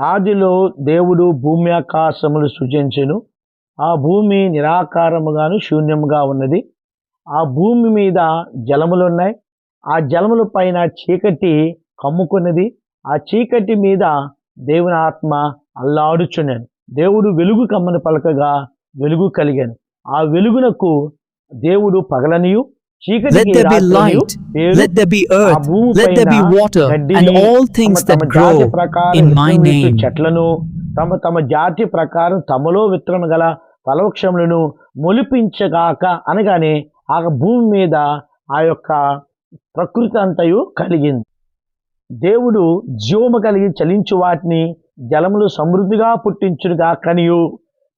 ఆదిలో దేవుడు భూమి ఆకాశములు సృజించెను. ఆ భూమి నిరాకారముగాను శూన్యముగా ఉన్నది. ఆ భూమి మీద జలములున్నాయి. ఆ జలముల పైన చీకటి కమ్ముకున్నది. ఆ చీకటి మీద దేవుని ఆత్మ అల్లాడుచున్నాను దేవుడు వెలుగు కమ్మని పలకగా వెలుగు కలిగాను. ఆ వెలుగునకు దేవుడు పగలనియు. Let there be light, let there be earth, let there be water, and all things that grow in my name. చెట్లను తమ తమ జాతి ప్రకారం తమలో విత్తనం గల ఫలవృక్షములను మొలిపించగాక అనగానే ఆ భూమి మీద ఆ యొక్క ప్రకృతి అంతయు కలిగింది. దేవుడు జీవము కలిగి చలించు వాటిని జలములు సమృద్ధిగా పుట్టించునుగా కనియు.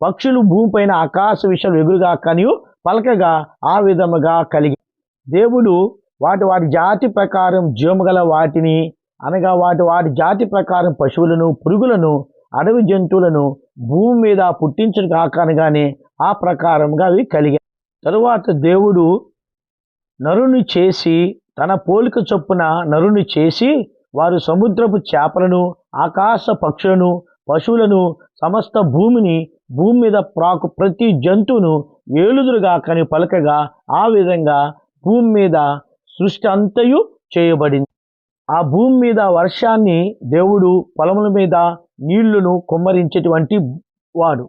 పక్షులు భూమిపైన ఆకాశ విషయాలు ఎగురుగా కనియు. పలకగా ఆ విధముగా కలిగి దేవుడు వాటి వాటి జాతి ప్రకారం జీవము గల వాటిని అనగా వాటి వాటి జాతి ప్రకారం పశువులను పురుగులను అడవి జంతువులను భూమి మీద పుట్టించిన కాకనగానే ఆ ప్రకారంగా అవి కలిగాయి తరువాత దేవుడు నరుని చేసి తన పోలిక చొప్పున నరుని చేసి వారు సముద్రపు చేపలను ఆకాశ పక్షులను పశువులను సమస్త భూమిని భూమి మీద ప్రాకు ప్రతి జంతువును ఏలుదురుగా కని పలకగా ఆ విధంగా భూమి మీద సృష్టి అంతయు చేయబడింది. ఆ భూమి మీద వర్షాన్ని దేవుడు పొలముల మీద నీళ్ళను కుమ్మరించేటువంటి వాడు.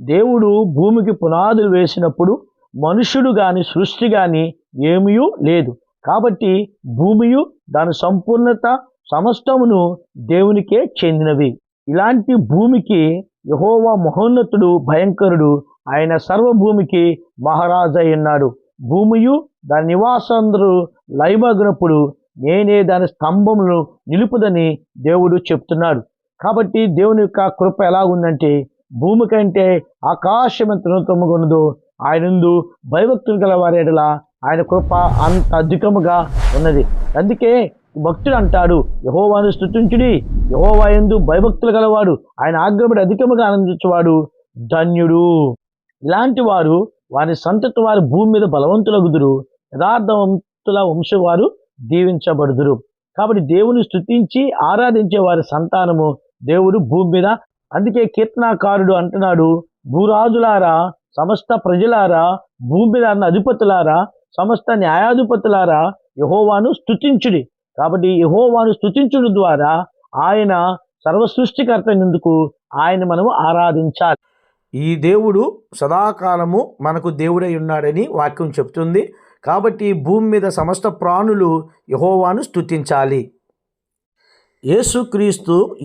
దేవుడు భూమికి పునాదులు వేసినప్పుడు మనుషుడు కానీ సృష్టి కానీ ఏమీ లేదు. కాబట్టి భూమియు దాని సంపూర్ణత సమస్తమును దేవునికే చెందినవి. ఇలాంటి భూమికి యహోవా మహోన్నతుడు భయంకరుడు ఆయన సర్వభూమికి మహారాజు అయి ఉన్నాడు. భూమియు దాని నివాసందరూ లయమగినప్పుడు నేనే దాని స్తంభములను నిలుపుదని దేవుడు చెప్తున్నాడు. కాబట్టి దేవుని యొక్క కృప ఎలా ఉందంటే భూమి కంటే ఆకాశం ఎంత ఉన్నతముగా ఆయనందు భయభక్తులు గల వారేడలా ఆయన కృప అంత అధికముగా ఉన్నది. అందుకే భక్తుడు అంటాడు యహోవాను స్థుతించుడి యహోవా ఎందు భయభక్తులు గలవాడు ఆయన ఆగ్రహపడి అధికముగా ఆనందించేవాడు ధన్యుడు. ఇలాంటి వారు వారి సంతతి వారి భూమి మీద బలవంతులగుదురు. యథార్థవంతుల వంశవారు దీవించబడుదురు. కాబట్టి దేవుని స్థుతించి ఆరాధించే వారి సంతానము దేవుడు భూమి మీద. అందుకే కీర్తనాకారుడు అంటున్నాడు భూరాజులారా సమస్త ప్రజలారా భూమి మీద అన్న అధిపతులారా సమస్త న్యాయాధిపతులారా యహోవాను స్థుతించుడి కాబట్టి యహోవాను స్థుతించుడు ద్వారా ఆయన సర్వ సృష్టికర్త ఎందుకు ఆయన మనము ఆరాధించాలి. ఈ దేవుడు సదాకాలము మనకు దేవుడై ఉన్నాడని వాక్యం చెప్తుంది. కాబట్టి భూమి మీద సమస్త ప్రాణులు యహోవాను స్థుతించాలి యేసుక్రీస్తు